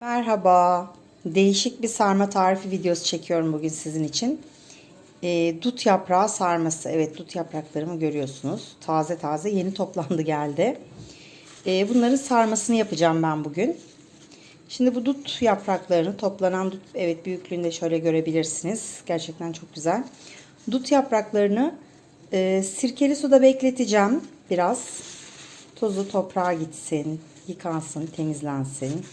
Merhaba. Değişik bir sarma tarifi videosu çekiyorum bugün sizin için. E, dut yaprağı sarması. Evet dut yapraklarımı görüyorsunuz. Taze taze yeni toplandı geldi. E, bunların sarmasını yapacağım ben bugün. Şimdi bu dut yapraklarını toplanan dut evet büyüklüğünde şöyle görebilirsiniz. Gerçekten çok güzel. Dut yapraklarını e, sirkeli suda bekleteceğim biraz. Tozu toprağa gitsin, yıkansın, temizlensin.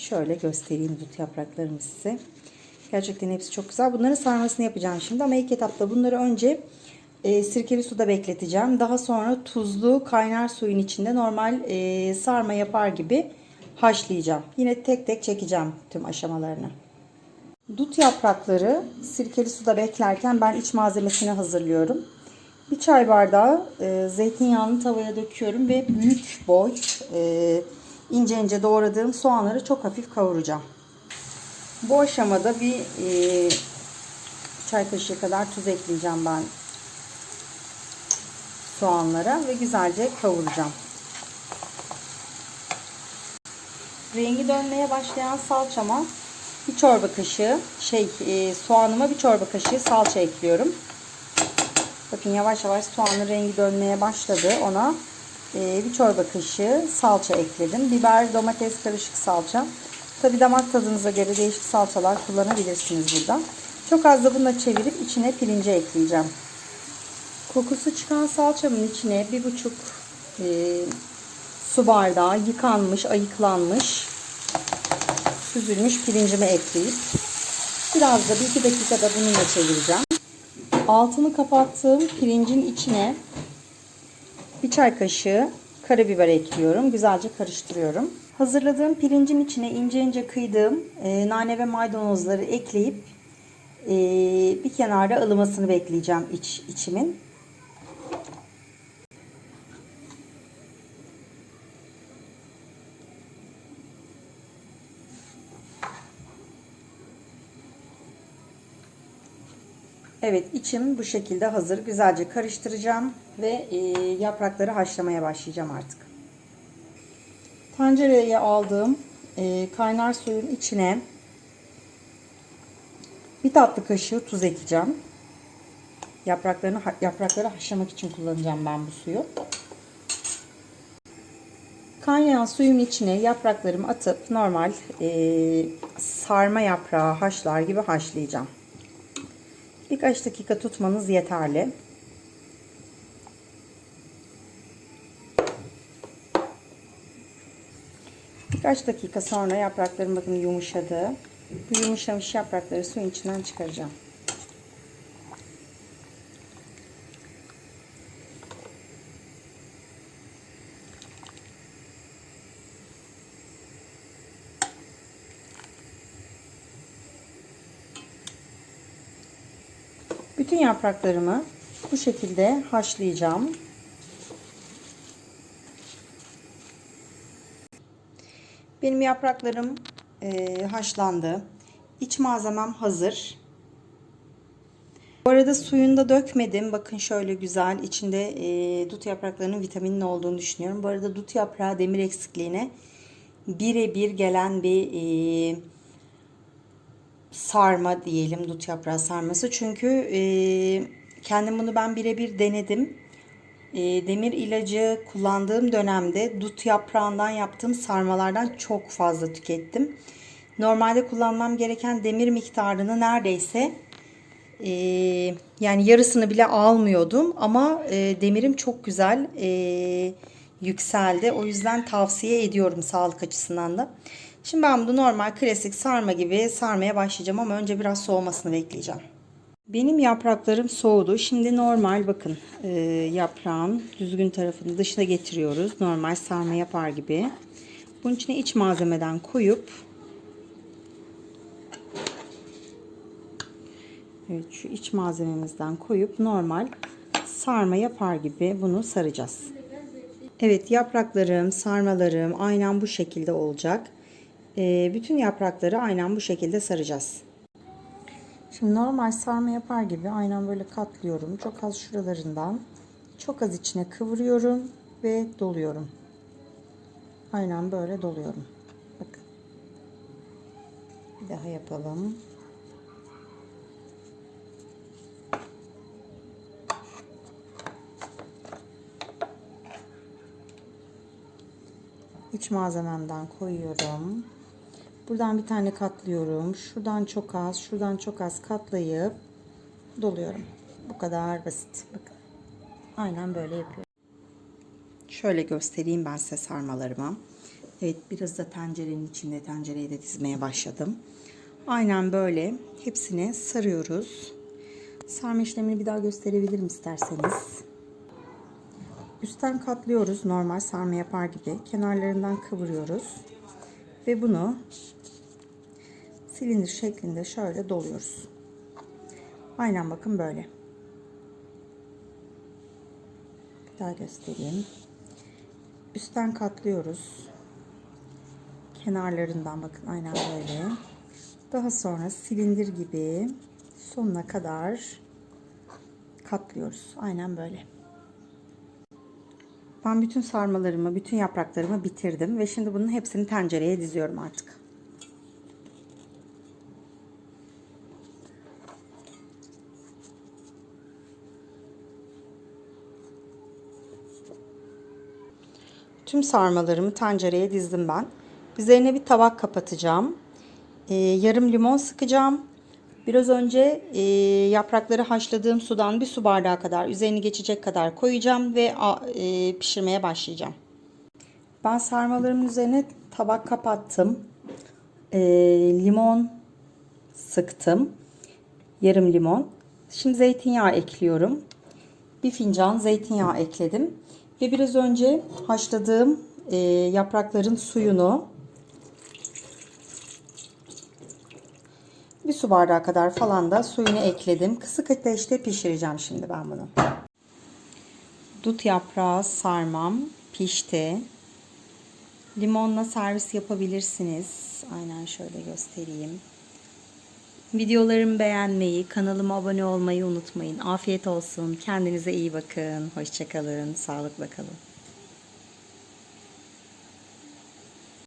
Şöyle göstereyim dut yapraklarımı size. Gerçekten hepsi çok güzel. Bunların sarmasını yapacağım şimdi ama ilk etapta bunları önce e, sirkeli suda bekleteceğim. Daha sonra tuzlu kaynar suyun içinde normal e, sarma yapar gibi haşlayacağım. Yine tek tek çekeceğim tüm aşamalarını. Dut yaprakları sirkeli suda beklerken ben iç malzemesini hazırlıyorum. Bir çay bardağı e, zeytinyağını tavaya döküyorum ve büyük boy e, ince ince doğradığım soğanları çok hafif kavuracağım. Bu aşamada bir e, çay kaşığı kadar tuz ekleyeceğim ben soğanlara ve güzelce kavuracağım. Rengi dönmeye başlayan salçama bir çorba kaşığı şey e, soğanıma bir çorba kaşığı salça ekliyorum. Bakın yavaş yavaş soğanın rengi dönmeye başladı. Ona bir çorba kaşığı salça ekledim. Biber, domates karışık salça. Tabi damak tadınıza göre değişik salçalar kullanabilirsiniz burada. Çok az da bununla çevirip içine pirinci ekleyeceğim. Kokusu çıkan salçamın içine bir buçuk e, su bardağı yıkanmış, ayıklanmış, süzülmüş pirincimi ekleyip biraz da bir iki dakikada bununla çevireceğim. Altını kapattığım pirincin içine bir çay kaşığı karabiber ekliyorum. Güzelce karıştırıyorum. Hazırladığım pirincin içine ince ince kıydığım e, nane ve maydanozları ekleyip e, bir kenarda ılımasını bekleyeceğim iç, içimin. Evet içim bu şekilde hazır. Güzelce karıştıracağım ve e, yaprakları haşlamaya başlayacağım artık. Tencereye aldığım e, kaynar suyun içine bir tatlı kaşığı tuz ekleyeceğim. Yapraklarını yaprakları haşlamak için kullanacağım ben bu suyu. Kaynayan suyun içine yapraklarımı atıp normal e, sarma yaprağı haşlar gibi haşlayacağım. Birkaç dakika tutmanız yeterli. Birkaç dakika sonra yapraklarım bakın yumuşadı. Bu yumuşamış yaprakları suyun içinden çıkaracağım. Bütün yapraklarımı bu şekilde haşlayacağım. Benim yapraklarım e, haşlandı. İç malzemem hazır. Bu arada suyunu da dökmedim. Bakın şöyle güzel. İçinde e, dut yapraklarının vitaminin olduğunu düşünüyorum. Bu arada dut yaprağı demir eksikliğine birebir gelen bir e, sarma diyelim dut yaprağı sarması. Çünkü e, kendim bunu ben birebir denedim. E, demir ilacı kullandığım dönemde dut yaprağından yaptığım sarmalardan çok fazla tükettim. Normalde kullanmam gereken demir miktarını neredeyse e, yani yarısını bile almıyordum. Ama e, demirim çok güzel e, yükseldi. O yüzden tavsiye ediyorum sağlık açısından da. Şimdi ben bunu normal klasik sarma gibi sarmaya başlayacağım ama önce biraz soğumasını bekleyeceğim. Benim yapraklarım soğudu. Şimdi normal bakın e, yaprağın düzgün tarafını dışına getiriyoruz. Normal sarma yapar gibi. Bunun içine iç malzemeden koyup Evet şu iç malzememizden koyup normal sarma yapar gibi bunu saracağız. Evet yapraklarım, sarmalarım aynen bu şekilde olacak. E, bütün yaprakları aynen bu şekilde saracağız. Şimdi normal sarma yapar gibi aynen böyle katlıyorum. Çok az şuralarından çok az içine kıvırıyorum ve doluyorum. Aynen böyle doluyorum. Bakın. Bir daha yapalım. İç malzememden koyuyorum. Buradan bir tane katlıyorum. Şuradan çok az, şuradan çok az katlayıp doluyorum. Bu kadar basit. Bakın. Aynen böyle yapıyorum. Şöyle göstereyim ben size sarmalarımı. Evet biraz da tencerenin içinde tencereyi de dizmeye başladım. Aynen böyle hepsini sarıyoruz. Sarma işlemini bir daha gösterebilirim isterseniz. Üstten katlıyoruz normal sarma yapar gibi. Kenarlarından kıvırıyoruz. Ve bunu silindir şeklinde şöyle doluyoruz. Aynen bakın böyle. Bir daha göstereyim. Üstten katlıyoruz. Kenarlarından bakın aynen böyle. Daha sonra silindir gibi sonuna kadar katlıyoruz. Aynen böyle. Ben bütün sarmalarımı, bütün yapraklarımı bitirdim ve şimdi bunun hepsini tencereye diziyorum artık. Tüm sarmalarımı tencereye dizdim ben. Üzerine bir tabak kapatacağım. Ee, yarım limon sıkacağım. Biraz önce e, yaprakları haşladığım sudan bir su bardağı kadar üzerini geçecek kadar koyacağım ve e, pişirmeye başlayacağım. Ben sarmalarımın üzerine tabak kapattım. E, limon sıktım. Yarım limon. Şimdi zeytinyağı ekliyorum. Bir fincan zeytinyağı ekledim. Ve biraz önce haşladığım e, yaprakların suyunu bir su bardağı kadar falan da suyunu ekledim. Kısık ateşte pişireceğim şimdi ben bunu. Dut yaprağı sarmam pişti. Limonla servis yapabilirsiniz. Aynen şöyle göstereyim. Videolarımı beğenmeyi, kanalıma abone olmayı unutmayın. Afiyet olsun. Kendinize iyi bakın. Hoşçakalın. Sağlıkla kalın.